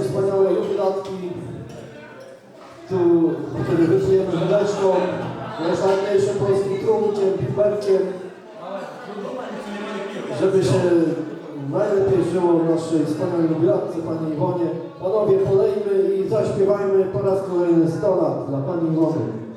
nasze wspaniałe jubilatki. Tu, kiedy wypijemy wódeczką, najszanowniejszym polskim trunkiem, piperkiem, żeby się najlepiej żyło naszej wspaniałej jubilatce, Pani Iwonie. Panowie, polejmy i zaśpiewajmy po raz kolejny 100 lat dla Pani Iwony.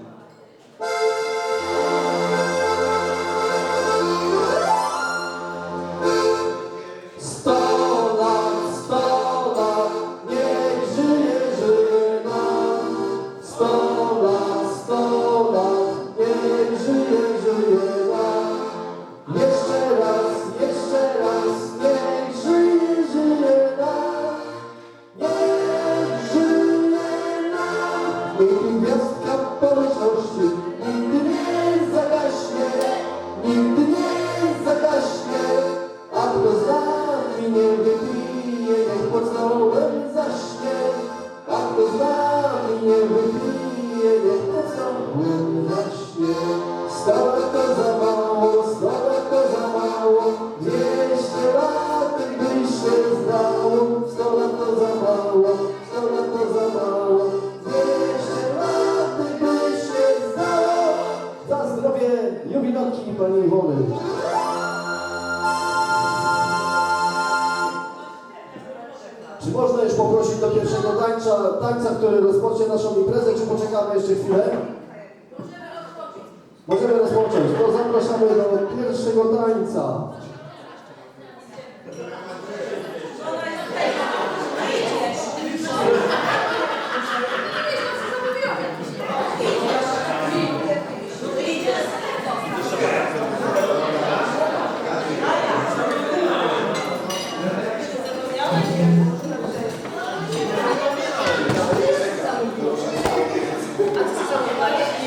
Stołem zaśnie. Sto lat to za mało, lat to za mało. Dwieście lat by się zdało. Lat to za mało, lat to za mało. Dwieście lat by się zdało. Za zdrowie jubilatki Pani Iwony. Czy można już poprosić do pierwszego tańca, tańca, który rozpocznie naszą imprezę, czy poczekamy jeszcze chwilę? Możemy rozpocząć. To zapraszamy do pierwszego tańca.